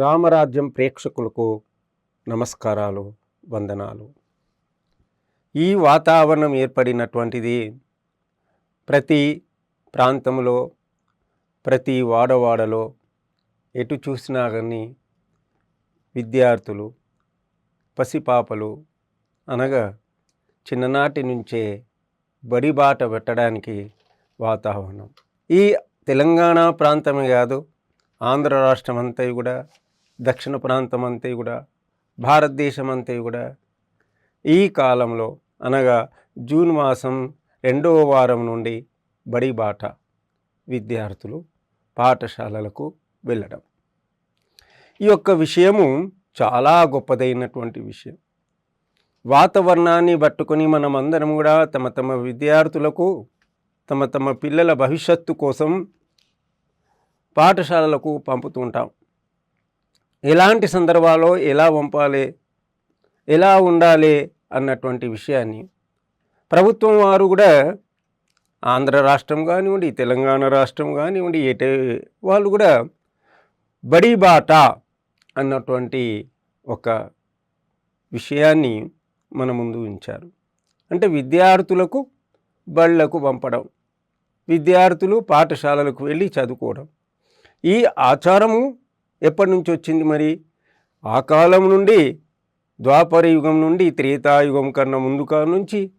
రామరాజ్యం ప్రేక్షకులకు నమస్కారాలు వందనాలు. ఈ వాతావరణం ఏర్పడినటువంటిది ప్రతి ప్రాంతంలో ప్రతి వాడవాడలో ఎటు చూసినా కానీ విద్యార్థులు పసిపాపలు అనగా చిన్ననాటి నుంచే బడిబాట పెట్టడానికి వాతావరణం. ఈ తెలంగాణ ప్రాంతమే కాదు ఆంధ్ర రాష్ట్రం అంతా కూడా దక్షిణ ప్రాంతం అంతా కూడా భారతదేశం అంతా కూడా. ఈ కాలంలో అనగా జూన్ మాసం రెండవ వారం నుండి బడిబాట విద్యార్థులు పాఠశాలలకు వెళ్ళడం. ఈ యొక్క విషయము చాలా గొప్పదైనటువంటి విషయం. వాతావరణాన్ని పట్టుకొని మనం అందరం కూడా తమ తమ విద్యార్థులకు తమ తమ పిల్లల భవిష్యత్తు కోసం పాఠశాలలకు పంపుతుంటాం ఎలాంటి సందర్భాల్లో ఎలా పంపాలి ఎలా ఉండాలి అన్నటువంటి విషయాన్ని ప్రభుత్వం వారు కూడా ఆంధ్ర రాష్ట్రం కానివ్వండి తెలంగాణ రాష్ట్రం కానివ్వండి ఎటే వాళ్ళు కూడా బడి బాట అన్నటువంటి ఒక విషయాన్ని మన ముందు ఉంచారు. అంటే విద్యార్థులకు బళ్ళకు పంపడం విద్యార్థులు పాఠశాలలకు వెళ్ళి చదువుకోవడం ఈ ఆచారము ఎప్పటి నుంచి వచ్చింది మరి? ఆ కాలం నుండి ద్వాపర యుగం నుండి త్రేతాయుగం కన్నా ముందు నుంచి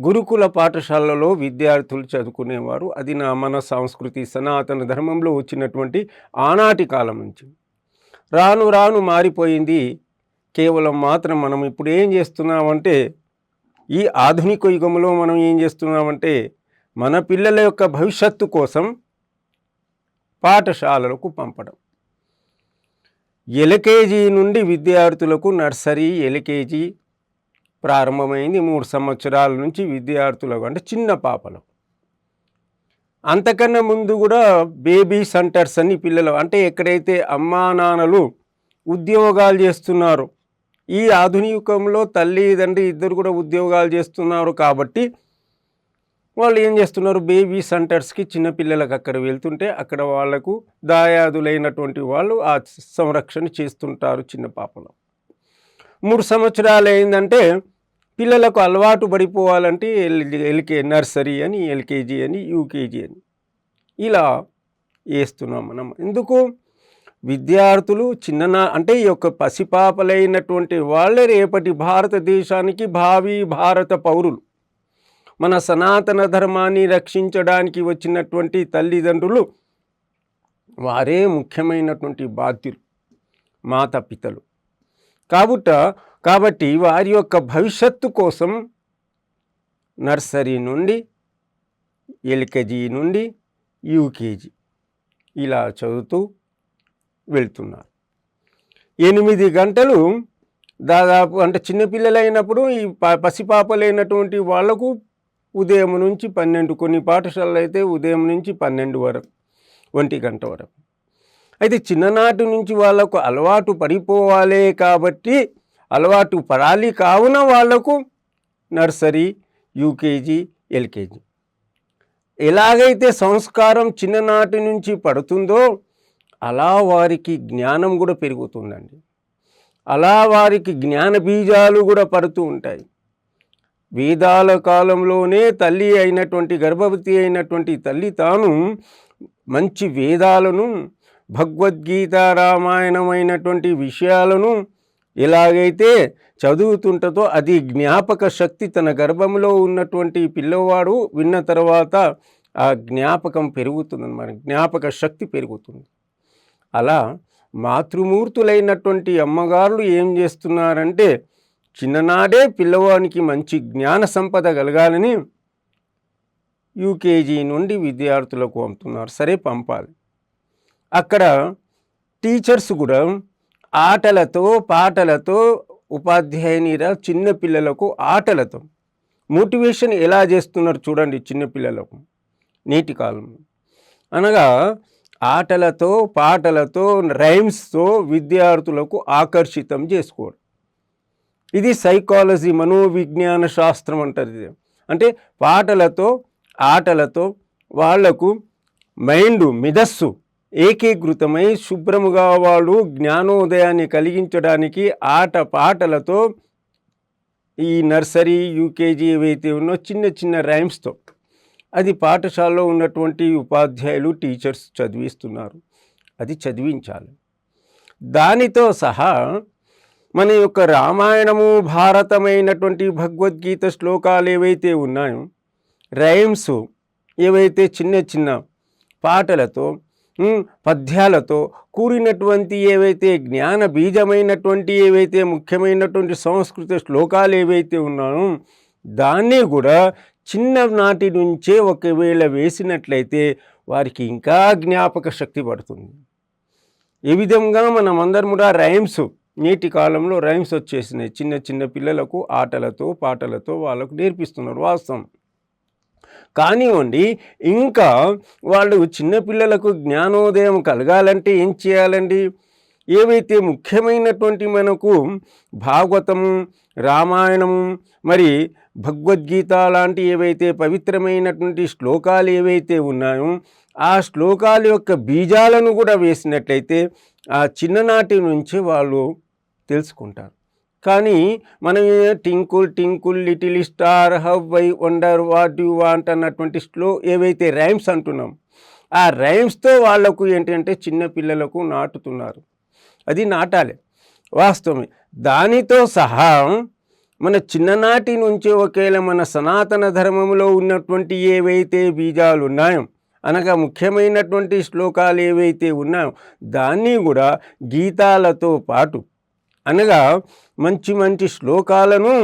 గురుకుల పాఠశాలలో విద్యార్థులు చదువుకునేవారు. అది నా మన సంస్కృతి సనాతన ధర్మంలో వచ్చినటువంటి ఆనాటి కాలం నుంచి. రాను రాను మారిపోయింది. కేవలం మాత్రం మనం ఇప్పుడు ఏం చేస్తున్నామంటే ఈ ఆధునిక యుగంలో మనం ఏం చేస్తున్నామంటే మన పిల్లల యొక్క భవిష్యత్తు కోసం పాఠశాలలకు పంపడం. ఎల్కేజీ నుండి విద్యార్థులకు నర్సరీ ఎల్కేజీ ప్రారంభమైంది. మూడు సంవత్సరాల నుంచి విద్యార్థులకు అంటే చిన్న పాపలు. అంతకన్నా ముందు కూడా బేబీ సెంటర్స్ అని పిల్లలు అంటే ఎక్కడైతే అమ్మా నాన్నలు ఉద్యోగాలు చేస్తున్నారు ఈ ఆధునికంలో తల్లి తండ్రి ఇద్దరు కూడా ఉద్యోగాలు చేస్తున్నారు కాబట్టి వాళ్ళు ఏం చేస్తున్నారు? బేబీ సెంటర్స్కి చిన్నపిల్లలకు అక్కడ వెళ్తుంటే అక్కడ వాళ్ళకు దాయాదులైనటువంటి వాళ్ళు ఆ సంరక్షణ చేస్తుంటారు చిన్న పాపలు మూడు సంవత్సరాలు అయిందంటే పిల్లలకు అలవాటు పడిపోవాలంటే ఎల్ ఎల్కే నర్సరీ అని ఎల్కేజీ అని యూకేజీ అని ఇలా వేస్తున్నాం మనం. ఎందుకు? విద్యార్థులు చిన్ననా అంటే ఈ యొక్క పసిపాపలైనటువంటి వాళ్ళే రేపటి భారతదేశానికి భావి భారత పౌరులు. మన సనాతన ధర్మాన్ని రక్షించడానికి వచ్చినటువంటి తల్లిదండ్రులు వారే ముఖ్యమైనటువంటి బాధ్యులు మాతాపితలు కాబట్ట కాబట్టి వారి యొక్క భవిష్యత్తు కోసం నర్సరీ నుండి ఎల్కేజీ నుండి యూకేజీ ఇలా చదువుతూ వెళ్తున్నారు. ఎనిమిది గంటలు దాదాపు అంటే చిన్నపిల్లలైనప్పుడు ఈ ప పసిపాపలైనటువంటి వాళ్ళకు ఉదయం నుంచి పన్నెండు కొన్ని పాఠశాలలు అయితే ఉదయం నుంచి పన్నెండు వరకు ఒంటి గంట వరకు. అయితే చిన్ననాటి నుంచి వాళ్ళకు అలవాటు పడిపోవాలి కాబట్టి అలవాటు పడాలి కావున వాళ్ళకు నర్సరీ యూకేజీ ఎల్కేజీ. ఎలాగైతే సంస్కారం చిన్ననాటి నుంచి పడుతుందో అలా వారికి జ్ఞానం కూడా పెరుగుతుందండి. అలా వారికి జ్ఞాన బీజాలు కూడా పడుతూ ఉంటాయి. వేదాల కాలంలోనే తల్లి అయినటువంటి గర్భవతి అయినటువంటి తల్లి తాను మంచి వేదాలను భగవద్గీత రామాయణమైనటువంటి విషయాలను ఎలాగైతే చదువుతుంటతో అది జ్ఞాపక శక్తి తన గర్భంలో ఉన్నటువంటి పిల్లవాడు విన్న తర్వాత ఆ జ్ఞాపకం పెరుగుతుంది మన జ్ఞాపక శక్తి పెరుగుతుంది. అలా మాతృమూర్తులైనటువంటి అమ్మగారులు ఏం చేస్తున్నారంటే చిన్ననాడే పిల్లవానికి మంచి జ్ఞాన సంపద కలగాలని యూకేజీ నుండి విద్యార్థులకు పంపుతున్నారు సరే పంపాలి. అక్కడ టీచర్స్ కూడా ఆటలతో పాటలతో ఉపాధ్యాయునిరా చిన్న పిల్లలకు ఆటలతో మోటివేషన్ ఎలా చేస్తున్నారు చూడండి చిన్నపిల్లలకు నేటి కాలం. అనగా ఆటలతో పాటలతో రైమ్స్తో విద్యార్థులకు ఆకర్షితం చేసుకోవడం ఇది సైకాలజీ మనోవిజ్ఞాన శాస్త్రం అంటారు ఇది. అంటే పాటలతో ఆటలతో వాళ్ళకు మైండ్ మిదస్సు ఏకీకృతమై శుభ్రముగా వాళ్ళు జ్ఞానోదయాన్ని కలిగించడానికి ఆట పాటలతో ఈ నర్సరీ యూకేజీ ఏవైతే ఉన్నో చిన్న చిన్న రైమ్స్తో. అది పాఠశాలలో ఉన్నటువంటి ఉపాధ్యాయులు టీచర్స్ చదివిస్తున్నారు. అది చదివించాలి. దానితో సహా మన యొక్క రామాయణము భారతమైనటువంటి భగవద్గీత శ్లోకాలు ఏవైతే ఉన్నాయో రైమ్స్ ఏవైతే చిన్న చిన్న పాటలతో పద్యాలతో కూడినటువంటి ఏవైతే జ్ఞాన బీజమైనటువంటి ఏవైతే ముఖ్యమైనటువంటి సంస్కృత శ్లోకాలు ఏవైతే ఉన్నాయో దాన్ని కూడా చిన్ననాటి నుంచే ఒకవేళ వేసినట్లయితే వారికి ఇంకా జ్ఞాపక శక్తి పడుతుంది. ఈ విధంగా మనం కూడా రైమ్స్ నేటి కాలంలో రైమ్స్ వచ్చేసినాయి. చిన్న చిన్న పిల్లలకు ఆటలతో పాటలతో వాళ్ళకు నేర్పిస్తున్నారు వాస్తవం. కానివ్వండి ఇంకా వాళ్ళు చిన్నపిల్లలకు జ్ఞానోదయం కలగాలంటే ఏం చేయాలండి? ఏవైతే ముఖ్యమైనటువంటి మనకు భాగవతము రామాయణము మరి భగవద్గీత లాంటి ఏవైతే పవిత్రమైనటువంటి శ్లోకాలు ఏవైతే ఉన్నాయో ఆ శ్లోకాల యొక్క బీజాలను కూడా వేసినట్లయితే ఆ చిన్ననాటి నుంచి వాళ్ళు తెలుసుకుంటారు. కానీ మనం twinkle twinkle little star how I wonder what you want అన్నటువంటి స్లో ఏవైతే రైమ్స్ అంటున్నాం ఆ రైమ్స్తో వాళ్ళకు ఏంటంటే చిన్న పిల్లలకు నాటుతున్నారు. అది నాటాలి. వాస్తవమే. దానితో సహా మన చిన్ననాటి నుంచి ఒకేలా మన సనాతన ధర్మంలో ఉన్నటువంటి ఏవైతే బీజాలు ఉన్నాయో అనగా ముఖ్యమైనటువంటి శ్లోకాలు ఏవైతే ఉన్నాయో దాన్ని కూడా గీతాలతో పాటు అనగా మంచి మంచి శ్లోకాలను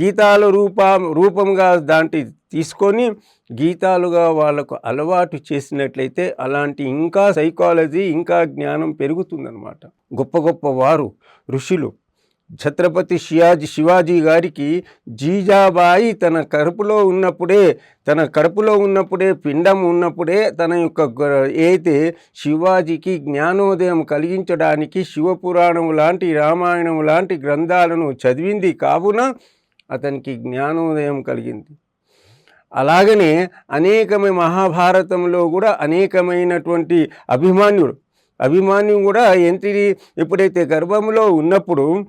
గీతాల రూప రూపంగా దాంటి తీసుకొని గీతాలుగా వాళ్ళకు అలవాటు చేసినట్లయితే అలాంటి ఇంకా సైకాలజీ ఇంకా జ్ఞానం పెరుగుతుందన్నమాట. గొప్ప గొప్ప వారు ఋషులు ఛత్రపతి శివాజీ శివాజీ గారికి జీజాబాయి తన కడుపులో ఉన్నప్పుడే తన కడుపులో ఉన్నప్పుడే పిండం ఉన్నప్పుడే తన యొక్క ఏతే అయితే శివాజీకి జ్ఞానోదయం కలిగించడానికి శివపురాణం లాంటి రామాయణం లాంటి గ్రంథాలను చదివింది. కావున అతనికి జ్ఞానోదయం కలిగింది. అలాగనే అనేకమైన మహాభారతంలో కూడా అనేకమైనటువంటి అభిమాన్యుడు. అభిమాన్యు కూడా ఏంటిది ఎప్పుడైతే గర్భంలో ఉన్నప్పుడు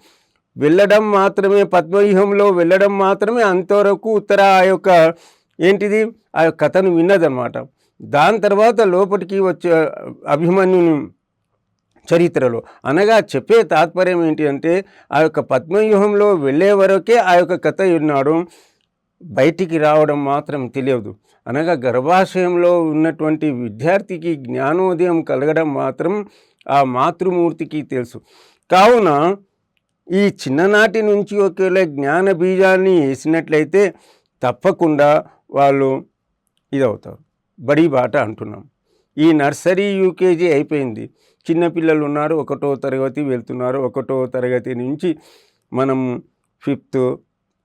వెళ్ళడం మాత్రమే పద్మవ్యూహంలో వెళ్ళడం మాత్రమే అంతవరకు ఉత్తర ఆ యొక్క ఏంటిది? ఆ యొక్క కథను విన్నదనమాట దాని తర్వాత లోపలికి వచ్చే అభిమన్యుని చరిత్రలో. అనగా చెప్పే తాత్పర్యం ఏంటి అంటే ఆ యొక్క పద్మవ్యూహంలో వెళ్ళే వరకే ఆ యొక్క కథ ఉన్నాడు బయటికి రావడం మాత్రం తెలియదు. అనగా గర్భాశయంలో ఉన్నటువంటి విద్యార్థికి జ్ఞానోదయం కలగడం మాత్రం ఆ మాతృమూర్తికి తెలుసు. కావున ఈ చిన్ననాటి నుంచి ఒకవేళ జ్ఞాన బీజాన్ని వేసినట్లయితే తప్పకుండా వాళ్ళు ఇదవుతారు. బడి బాట అంటున్నాం. ఈ నర్సరీ యూకేజీ అయిపోయింది. చిన్నపిల్లలు ఉన్నారు ఒకటో తరగతి వెళ్తున్నారు. ఒకటో తరగతి నుంచి మనం ఫిఫ్త్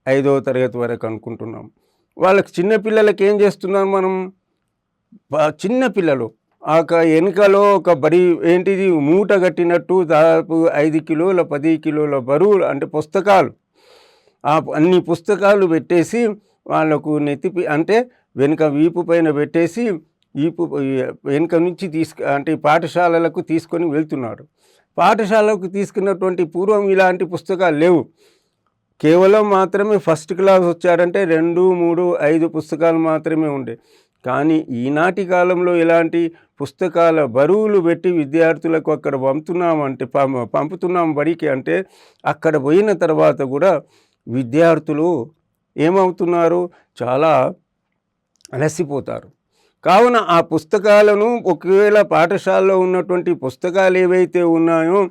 ఐదో తరగతి వరకు అనుకుంటున్నాం. వాళ్ళకి చిన్నపిల్లలకి ఏం చేస్తున్నాం మనం? చిన్నపిల్లలు ఆ వెనుకలో ఒక బడి ఏంటిది? మూట కట్టినట్టు దాదాపు ఐదు కిలోల పది కిలోల బరువు అంటే పుస్తకాలు. ఆ అన్ని పుస్తకాలు పెట్టేసి వాళ్ళకు నెత్తి అంటే వెనుక వీపు పైన పెట్టేసి వీపు వెనుక నుంచి తీసుకు అంటే పాఠశాలలకు తీసుకొని వెళ్తున్నాడు పాఠశాలకు తీసుకున్నటువంటి పూర్వం ఇలాంటి పుస్తకాలు లేవు. కేవలం మాత్రమే ఫస్ట్ క్లాస్ వచ్చాడంటే రెండు మూడు ఐదు పుస్తకాలు మాత్రమే ఉండే. కానీ ఈనాటి కాలంలో ఇలాంటి పుస్తకాల బరువులు పెట్టి విద్యార్థులకు అక్కడ పంపుతున్నామంటే పం- పంపుతున్నాం బడికి అంటే అక్కడ పోయిన తర్వాత కూడా విద్యార్థులు ఏమవుతున్నారు? చాలా అలసిపోతారు. కావున ఆ పుస్తకాలను ఒకవేళ పాఠశాలలో ఉన్నటువంటి పుస్తకాలు ఏవైతే ఉన్నాయో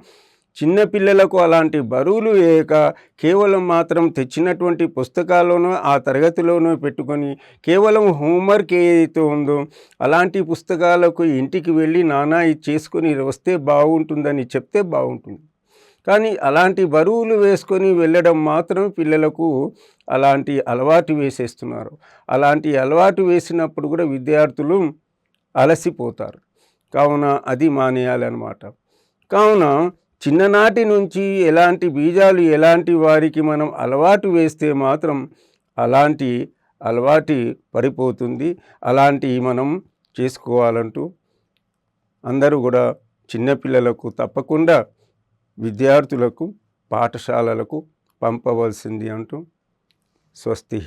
చిన్నపిల్లలకు అలాంటి బరువులు వేయక కేవలం మాత్రం తెచ్చినటువంటి పుస్తకాల్లోనూ ఆ తరగతిలోనూ పెట్టుకొని కేవలం హోంవర్క్ ఏదైతే ఉందో అలాంటి పుస్తకాలకు ఇంటికి వెళ్ళి నానా ఇది చేసుకొని వస్తే బాగుంటుందని చెప్తే బాగుంటుంది. కానీ అలాంటి బరువులు వేసుకొని వెళ్ళడం మాత్రం పిల్లలకు అలాంటి అలవాటు వేసేస్తున్నారు. అలాంటి అలవాటు వేసినప్పుడు కూడా విద్యార్థులు అలసిపోతారు. కావున అది మానేయాలన్నమాట. కావున చిన్ననాటి నుంచి ఎలాంటి బీజాలు ఎలాంటి వారికి మనం అలవాటు వేస్తే మాత్రం అలాంటి అలవాటి పడిపోతుంది. అలాంటి మనం చేసుకోవాలంటూ అందరూ కూడా చిన్నపిల్లలకు తప్పకుండా విద్యార్థులకు పాఠశాలలకు పంపవలసింది అంటూ స్వస్తి